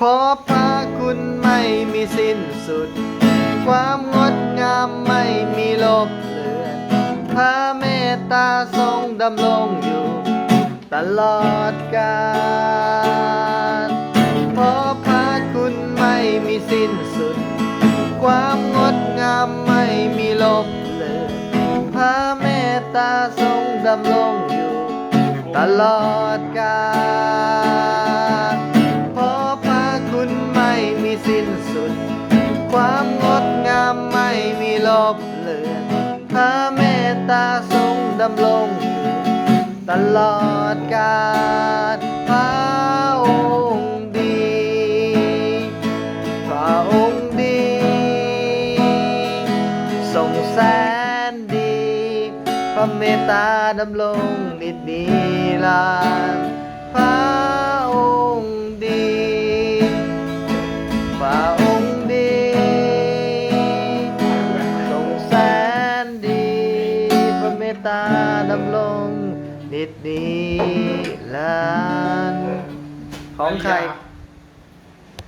เพราะพระคุณไม่มีสิ้นสุด ความงดงามไม่มีลบเลือน พระเมตตาทรงดำรงอยู่ ตลอดกาลเพราะพระคุณไม่มีสิ้นสุด ความงดงามไม่มีลบเลือนพระเมตตาทรงดำรงอยู่ ตลอดกาล ม่มีสิ้นสุด ความงดงามไม่มีลบเลือนพระเมตตาทรงดำรงตลอดกาลพระองค์ดี พระองค์ดี ทรงแสนดี พระเมตตาดำรงนิดนีลานพร ตาดำลงนิดนี้ลานของใคร